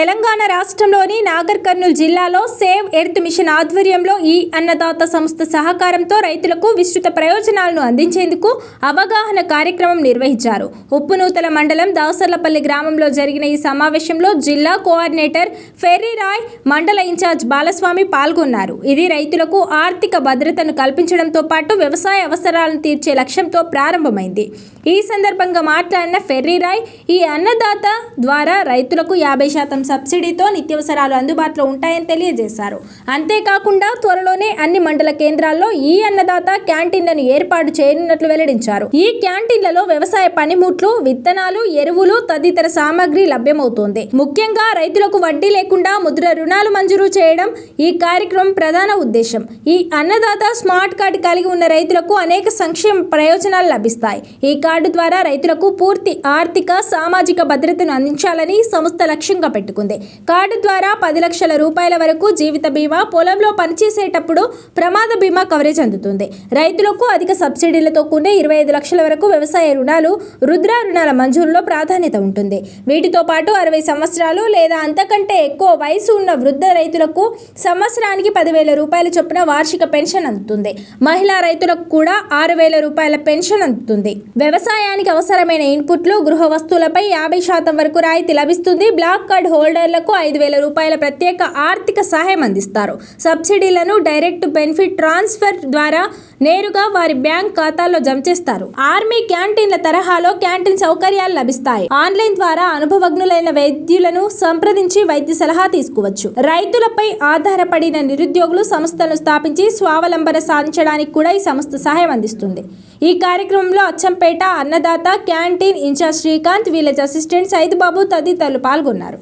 తెలంగాణ రాష్ట్రంలోని నాగర్ కర్నూలు జిల్లాలో save earth machine ఆధ్వర్యంలో ఈ అన్నదాత సంస్థ సహకారంతో రైతులకు విస్తృత ప్రయోజనాలను అందించేందుకు అవగాహన కార్యక్రమం నిర్వహించారు. ఉప్పునూతల మండలం దాసర్లపల్లి గ్రామంలో జరిగిన ఈ సమావేశంలో జిల్లా కోఆర్డినేటర్ ఫెర్రీ రాయ్ మండల ఇన్ఛార్జ్ బాలస్వామి పాల్గొన్నారు. ఇది రైతులకు ఆర్థిక భద్రతను కల్పించడంతో పాటు వ్యవసాయ అవసరాలను తీర్చే లక్ష్యంతో ప్రారంభమైంది. ఈ సందర్భంగా మాట్లాడిన ఫెర్రీ రాయ్ ఈ అన్నదాత ద్వారా రైతులకు యాభై శాతం సబ్సిడీతో నిత్యావసరాలు అందుబాటులో ఉంటాయని తెలియజేశారు. అంతేకాకుండా త్వరలోనే అన్ని మండల కేంద్రాల్లో ఈ అన్నదాత క్యాంటీన్లను ఏర్పాటు చేయనున్నట్లు వెల్లడించారు. ఈ క్యాంటీన్లలో వ్యవసాయ పనిముట్లు విత్తనాలు ఎరువులు తదితర సామాగ్రి లభ్యమవుతోంది. ముఖ్యంగా రైతులకు వడ్డీ లేకుండా ముద్ర రుణాలు మంజూరు చేయడం ఈ కార్యక్రమం ప్రధాన ఉద్దేశం. ఈ అన్నదాత స్మార్ట్ కార్డు కలిగి ఉన్న రైతులకు అనేక సంక్షేమ ప్రయోజనాలు లభిస్తాయి. ఈ కార్డు ద్వారా రైతులకు పూర్తి ఆర్థిక సామాజిక భద్రతను అందించాలని సంస్థ లక్ష్యంగా పెట్టుకుంది. కార్డు ద్వారా పది లక్షల రూపాయల వరకు జీవిత బీమా పొలంలో పనిచేసేటప్పుడు ప్రమాద బీమా కవరేజ్ అందుతుంది. రైతులకు అధిక సబ్సిడీలతో కూడిన ఇరవై ఐదు లక్షల వరకు వ్యవసాయ రుణాలు రుద్ర రుణాల మంజూరులో ప్రాధాన్యత ఉంటుంది. వీటితో పాటు అరవై సంవత్సరాలు లేదా అంతకంటే ఎక్కువ వయసు ఉన్న వృద్ధ రైతులకు సంవత్సరానికి పదివేల రూపాయల చొప్పున వార్షిక పెన్షన్ అందుతుంది. మహిళా రైతులకు కూడా ఆరు వేల రూపాయల పెన్షన్ అందుతుంది. వ్యవసాయానికి అవసరమైన ఇన్పుట్లు గృహ వస్తువులపై యాభై శాతం వరకు రాయితీ లభిస్తుంది. బ్లాక్ కార్డ్ హోల్డర్లకు ఐదు వేల రూపాయల ప్రత్యేక ఆర్థిక సహాయం అందిస్తారు. సబ్సిడీలను డైరెక్ట్ బెనిఫిట్ ట్రాన్స్ఫర్ ద్వారా నేరుగా వారి బ్యాంక్ ఖాతాల్లో జమ చేస్తారు. ఆర్మీ క్యాంటీన్ల తరహాలో క్యాంటీన్ సౌకర్యాలు లభిస్తాయి. ఆన్లైన్ ద్వారా అనుభవజ్ఞులైన వైద్యులను సంప్రదించి వైద్య సలహా తీసుకోవచ్చు. రైతులపై ఆధారపడిన నిరుద్యోగులు సంస్థలను స్థాపించి స్వావలంబన సాధించడానికి కూడా ఈ సంస్థ సహాయం అందిస్తుంది. ఈ కార్యక్రమంలో Achampet Annadata canteen in charge Srikanth village assistant Saidubabu తదితరులు పాల్గొన్నారు.